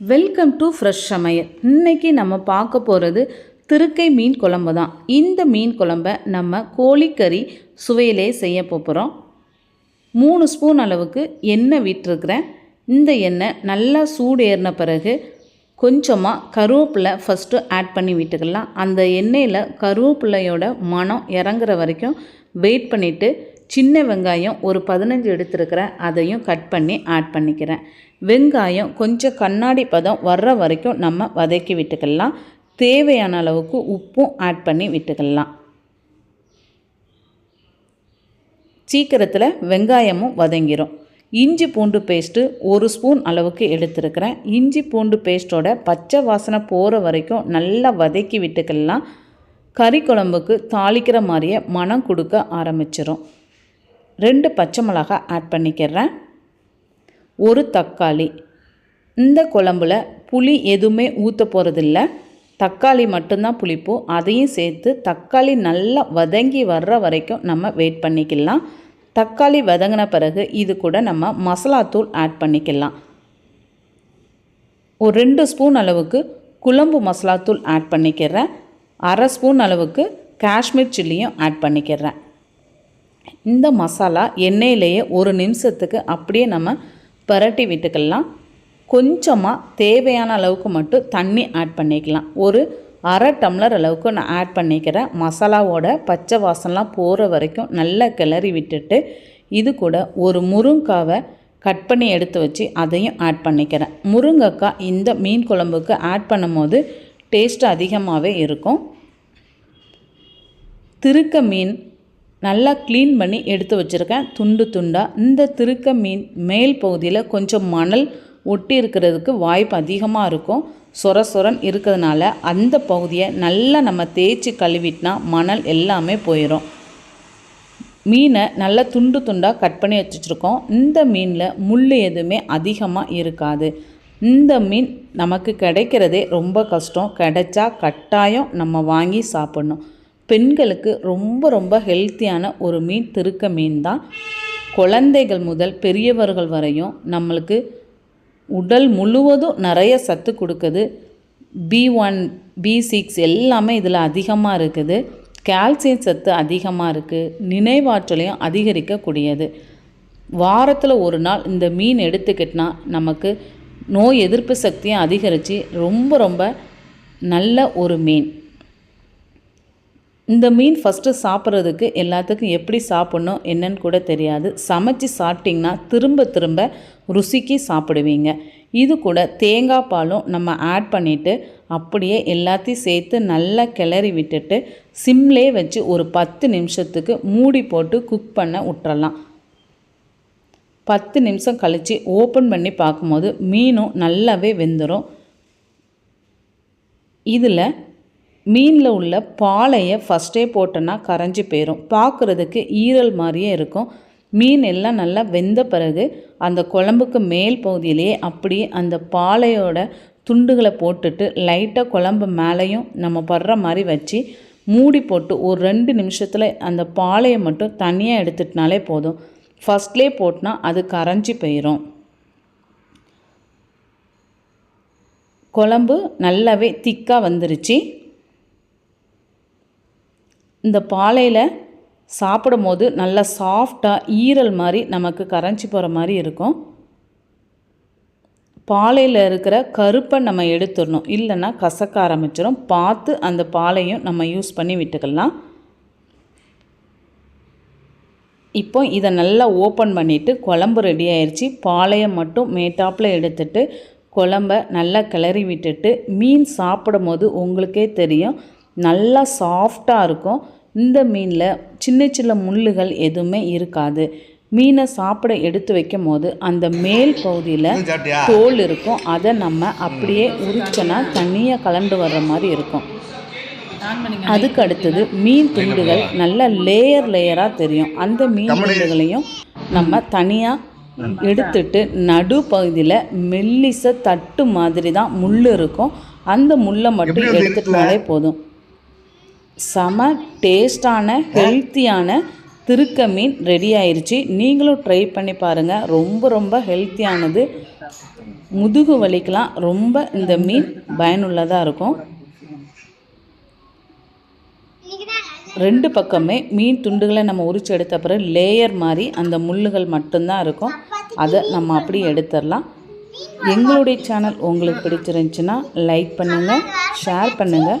Welcome to fresh சமையல். இன்னைக்கு நம்ம பார்க்க போகிறது திருக்கை மீன் குழம்பு தான். இந்த மீன் குழம்ப நம்ம கோழிக்கறி சுவையிலே செய்ய போகிறோம் மூணு ஸ்பூன் அளவுக்கு எண்ணெய் விட்டுருக்குறேன். இந்த எண்ணெய் நல்லா சூடு ஏறின பிறகு கொஞ்சமாக கருவேப்பிலை ஃபஸ்ட்டு ஆட் பண்ணி விட்டுக்கலாம். அந்த எண்ணெயில் கருவேப்பிலையோட மனம் இறங்குற வரைக்கும் வெயிட் பண்ணிவிட்டு சின்ன வெங்காயம் ஒரு பதினஞ்சு எடுத்துருக்கிறேன் அதையும் கட் பண்ணி ஆட் பண்ணிக்கிறேன். வெங்காயம் கொஞ்சம் கண்ணாடி பதம் வர்ற வரைக்கும் நம்ம வதக்கி விட்டுக்கலாம். தேவையான அளவுக்கு உப்பும் ஆட் பண்ணி விட்டுக்கலாம். சீக்கிரத்தில் வெங்காயமும் வதங்கிரும். இஞ்சி பூண்டு பேஸ்ட்டு ஒரு ஸ்பூன் அளவுக்கு எடுத்துருக்கிறேன். இஞ்சி பூண்டு பேஸ்ட்டோட பச்சை வாசனை போகிற வரைக்கும் நல்லா வதக்கி விட்டுக்கலாம். கறி குழம்புக்கு தாளிக்கிற மாதிரியே மனம் கொடுக்க ஆரம்பிச்சிரும். ரெண்டு பச்சை மிளகா ஆட் பண்ணிக்கிறேன். ஒரு தக்காளி. இந்த குழம்புல புளி எதுவுமே ஊற்ற போகிறதில்ல தக்காளி மட்டும்தான் புளிப்போம் அதையும் சேர்த்து தக்காளி நல்லா வதங்கி வர்ற வரைக்கும் நம்ம வெயிட் பண்ணிக்கலாம். தக்காளி வதங்கின பிறகு இது கூட நம்ம மசாலாத்தூள் ஆட் பண்ணிக்கலாம். ஒரு ரெண்டு ஸ்பூன் அளவுக்கு குழம்பு மசாலாத்தூள் ஆட் பண்ணிக்கிறேன். அரை ஸ்பூன் அளவுக்கு காஷ்மீர் சில்லியும் ஆட் பண்ணிக்கிறேன். இந்த மசாலா எண்ணெயிலேயே ஒரு நிமிஷத்துக்கு அப்படியே நம்ம பரட்டி விட்டுக்கலாம். கொஞ்சமாக தேவையான அளவுக்கு மட்டும் தண்ணி ஆட் பண்ணிக்கலாம். ஒரு அரை டம்ளர் அளவுக்கு நான் ஆட் பண்ணிக்கிறேன் மசாலாவோட பச்சை வாசம்லாம் போகிற வரைக்கும் நல்லா கிளறி விட்டுட்டு இது கூட ஒரு முருங்காவை கட் பண்ணி எடுத்து வச்சு அதையும் ஆட் பண்ணிக்கிறேன். முருங்கைக்காய் இந்த மீன் குழம்புக்கு ஆட் பண்ணும்போது டேஸ்ட் அதிகமாகவே இருக்கும். திருக்க மீன் நல்லா க்ளீன் பண்ணி எடுத்து வச்சுருக்கேன். துண்டு துண்டாக இந்த திருக்க மீன் மேல் பகுதியில் கொஞ்சம் மணல் ஒட்டி இருக்கிறதுக்கு வாய்ப்பு அதிகமாக இருக்கும். சொர சொரன் இருக்கிறதுனால அந்த பகுதியை நல்லா நம்ம தேய்ச்சி கழுவிட்டினா மணல் எல்லாமே போயிடும் மீனை நல்லா துண்டு துண்டாக கட் பண்ணி வச்சுருக்கோம். இந்த மீனில் முள் எதுவுமே அதிகமாக இருக்காது. இந்த மீன் நமக்கு கிடைக்கிறதே ரொம்ப கஷ்டம். கிடைச்சா கட்டாயம் நம்ம வாங்கி சாப்பிட்ணும். பெண்களுக்கு ரொம்ப ரொம்ப ஹெல்த்தியான ஒரு மீன் திருக்க மீன் தான். குழந்தைகள் முதல் பெரியவர்கள் வரையும் நம்மளுக்கு உடல் முழுவதும் நிறைய சத்து கொடுக்குது. பி ஒன் பி சிக்ஸ் எல்லாமே இதில் அதிகமாக இருக்குது. கால்சியம் சத்து அதிகமாக இருக்குது நினைவாற்றலையும் அதிகரிக்கக்கூடியது. வாரத்தில் ஒரு நாள் இந்த மீன் எடுத்துக்கிட்டனா நமக்கு நோய் எதிர்ப்பு சக்தியை அதிகரித்து ரொம்ப ரொம்ப நல்ல ஒரு மீன். இந்த மீன் ஃபஸ்ட்டு சாப்பிட்றதுக்கு எல்லாத்துக்கும் எப்படி சாப்பிட்ணும் என்னன்னு கூட தெரியாது. சமைச்சு சாப்பிட்டிங்கன்னா திரும்ப திரும்ப ருசிக்கு சாப்பிடுவீங்க. இது கூட தேங்காய் பாலும் நம்ம ஆட் பண்ணிவிட்டு அப்படியே எல்லாத்தையும் சேர்த்து நல்லா கிளறி விட்டுட்டு சிம்லே வச்சு ஒரு பத்து நிமிஷத்துக்கு மூடி போட்டு குக் பண்ண விட்டுறலாம். பத்து நிமிஷம் கழித்து ஓப்பன் பண்ணி பார்க்கும்போது மீனும் நல்லாவே வெந்துடும் இதில் மீனில் உள்ள பாலையை ஃபஸ்ட்டே போட்டோன்னா கரைஞ்சி போயிடும் பார்க்குறதுக்கு ஈரல் மாதிரியே இருக்கும். மீன் எல்லாம் நல்லா வெந்த பிறகு அந்த குழம்புக்கு மேல் பகுதியிலேயே அப்படியே அந்த பாலையோட துண்டுகளை போட்டுட்டு லைட்டாக குழம்பு மேலேயும் நம்ம படுற மாதிரி வச்சு மூடி போட்டு ஒரு ரெண்டு நிமிஷத்தில் அந்த பாலையை மட்டும் தனியாக எடுத்துட்டினாலே போதும். ஃபஸ்ட்லேயே போட்டினா அது கரைஞ்சி போயிடும் குழம்பு நல்லாவே திக்காக வந்துருச்சு. இந்த பாலையில் சாப்பிடும் போது நல்லா சாஃப்டாக ஈரல் மாதிரி நமக்கு கரைஞ்சி போகிற மாதிரி இருக்கும். பாலையில் இருக்கிற கருப்பை நம்ம எடுத்துடணும். இல்லைன்னா கசக்க ஆரம்பிச்சிடும் பார்த்து அந்த பாலையும் நம்ம யூஸ் பண்ணி விட்டுக்கலாம். இப்போ இதை நல்லா ஓப்பன் பண்ணிவிட்டு குழம்பு ரெடி ஆயிடுச்சு பாலையை மட்டும் மேட்டாப்பில் எடுத்துட்டு குழம்ப நல்லா கிளறி விட்டுட்டு மீன் சாப்பிடும் போது உங்களுக்கே தெரியும். நல்லா சாஃப்டாக இருக்கும். இந்த மீனில் சின்ன சின்ன முள்ளுகள் எதுவுமே இருக்காது. மீனை சாப்பிட எடுத்து வைக்கும் போது அந்த மேல் பகுதியில் தோல் இருக்கும். அதை நம்ம அப்படியே உரிச்சோன்னா தண்ணியாக கலண்டு வர்ற மாதிரி இருக்கும். அதுக்கு அடுத்தது மீன் துண்டுகள் நல்ல லேயர் லேயராக தெரியும். அந்த மீன் துண்டுகளையும் நம்ம தனியாக எடுத்துட்டு நடு பகுதியில் மெல்லிச தட்டு மாதிரி தான் முள் இருக்கும். அந்த முள்ளை மட்டும் எடுத்துட்டாலே போதும். செம டேஸ்டான ஹெல்த்தியான திருக்க மீன் ரெடி ஆயிடுச்சு நீங்களும் ட்ரை பண்ணி பாருங்கள் ரொம்ப ரொம்ப ஹெல்த்தியானது. முதுகு வலிக்கெலாம் ரொம்ப இந்த மீன் பயனுள்ளதாக இருக்கும். ரெண்டு பக்கமே மீன் துண்டுகளை நம்ம உரிச்சு எடுத்த பிறகு லேயர் மாதிரி அந்த முள்ளுகள் மட்டும்தான் இருக்கும். அதை நம்ம அப்படி எடுத்துடலாம். எங்களுடைய சேனல் உங்களுக்கு பிடிச்சிருந்துச்சின்னா லைக் பண்ணுங்கள் ஷேர் பண்ணுங்கள்